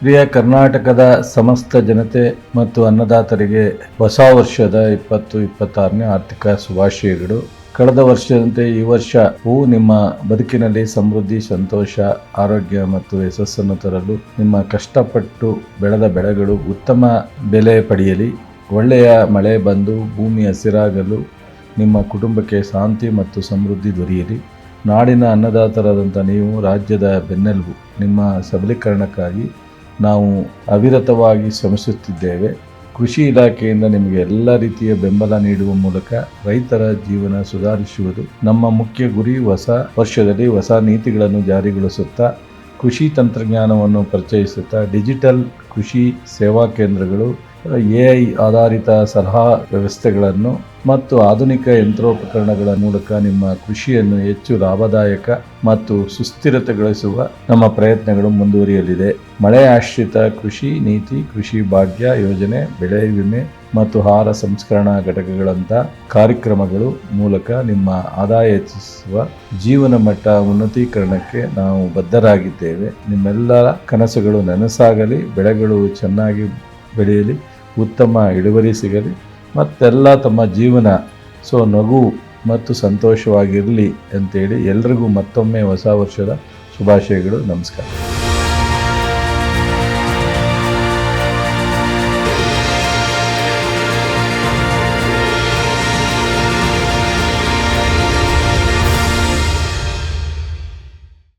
ಪ್ರಿಯ ಕರ್ನಾಟಕದ ಸಮಸ್ತ ಜನತೆ ಮತ್ತು ಅನ್ನದಾತರಿಗೆ ಹೊಸ ವರ್ಷದ ಇಪ್ಪತ್ತು ಇಪ್ಪತ್ತಾರನೇ ಆರ್ಥಿಕ ಶುಭಾಶಯಗಳು. ಕಳೆದ ವರ್ಷದಂತೆ ಈ ವರ್ಷವೂ ನಿಮ್ಮ ಬದುಕಿನಲ್ಲಿ ಸಮೃದ್ಧಿ, ಸಂತೋಷ, ಆರೋಗ್ಯ ಮತ್ತು ಯಶಸ್ಸನ್ನು ತರಲು ನಿಮ್ಮ ಕಷ್ಟಪಟ್ಟು ಬೆಳೆದ ಬೆಳೆಗಳು ಉತ್ತಮ ಬೆಲೆ ಪಡೆಯಲಿ. ಒಳ್ಳೆಯ ಮಳೆ ಬಂದು ಭೂಮಿ ಹಸಿರಾಗಲು ನಿಮ್ಮ ಕುಟುಂಬಕ್ಕೆ ಶಾಂತಿ ಮತ್ತು ಸಮೃದ್ಧಿ ದೊರೆಯಲಿ. ನಾಡಿನ ಅನ್ನದಾತರಾದಂಥ ನೀವು ರಾಜ್ಯದ ಬೆನ್ನೆಲುಬು. ನಿಮ್ಮ ಸಬಲೀಕರಣಕ್ಕಾಗಿ ನಾವು ಅವಿರತವಾಗಿ ಶ್ರಮಿಸುತ್ತಿದ್ದೇವೆ. ಕೃಷಿ ಇಲಾಖೆಯಿಂದ ನಿಮಗೆ ಎಲ್ಲ ರೀತಿಯ ಬೆಂಬಲ ನೀಡುವ ಮೂಲಕ ರೈತರ ಜೀವನ ಸುಧಾರಿಸುವುದು ನಮ್ಮ ಮುಖ್ಯ ಗುರಿ. ಹೊಸ ವರ್ಷದಲ್ಲಿ ಹೊಸ ನೀತಿಗಳನ್ನು ಜಾರಿಗೊಳಿಸುತ್ತಾ, ಕೃಷಿ ತಂತ್ರಜ್ಞಾನವನ್ನು ಪರಿಚಯಿಸುತ್ತಾ, ಡಿಜಿಟಲ್ ಕೃಷಿ ಸೇವಾ ಕೇಂದ್ರಗಳು ಎ ಐ ಆಧಾರಿತ ಸಲಹಾ ವ್ಯವಸ್ಥೆಗಳನ್ನು ಮತ್ತು ಆಧುನಿಕ ಯಂತ್ರೋಪಕರಣಗಳ ಮೂಲಕ ನಿಮ್ಮ ಕೃಷಿಯನ್ನು ಹೆಚ್ಚು ಲಾಭದಾಯಕ ಮತ್ತು ಸುಸ್ಥಿರತೆಗೊಳಿಸುವ ನಮ್ಮ ಪ್ರಯತ್ನಗಳು ಮುಂದುವರಿಯಲಿದೆ. ಮಳೆ ಆಶ್ರಿತ ಕೃಷಿ ನೀತಿ, ಕೃಷಿ ಭಾಗ್ಯ, ಯೋಜನೆ, ಬೆಳೆ ವಿಮೆ ಮತ್ತು ಆಹಾರ ಸಂಸ್ಕರಣಾ ಘಟಕಗಳಂಥ ಕಾರ್ಯಕ್ರಮಗಳು ಮೂಲಕ ನಿಮ್ಮ ಆದಾಯ ಹೆಚ್ಚಿಸುವ ಜೀವನ ಮಟ್ಟ ಉನ್ನತೀಕರಣಕ್ಕೆ ನಾವು ಬದ್ಧರಾಗಿದ್ದೇವೆ. ನಿಮ್ಮೆಲ್ಲರ ಕನಸುಗಳು ನನಸಾಗಲಿ, ಬೆಳೆಗಳು ಚೆನ್ನಾಗಿ ಬೆಳೆಯಲಿ, ಉತ್ತಮ ಇಳುವರಿ ಸಿಗಲಿ, ಮತ್ತೆಲ್ಲ ತಮ್ಮ ಜೀವನ ಸೊ ನಗು ಮತ್ತು ಸಂತೋಷವಾಗಿರಲಿ ಅಂತೇಳಿ ಎಲ್ರಿಗೂ ಮತ್ತೊಮ್ಮೆ ಹೊಸ ವರ್ಷದ ಶುಭಾಶಯಗಳು. ನಮಸ್ಕಾರ.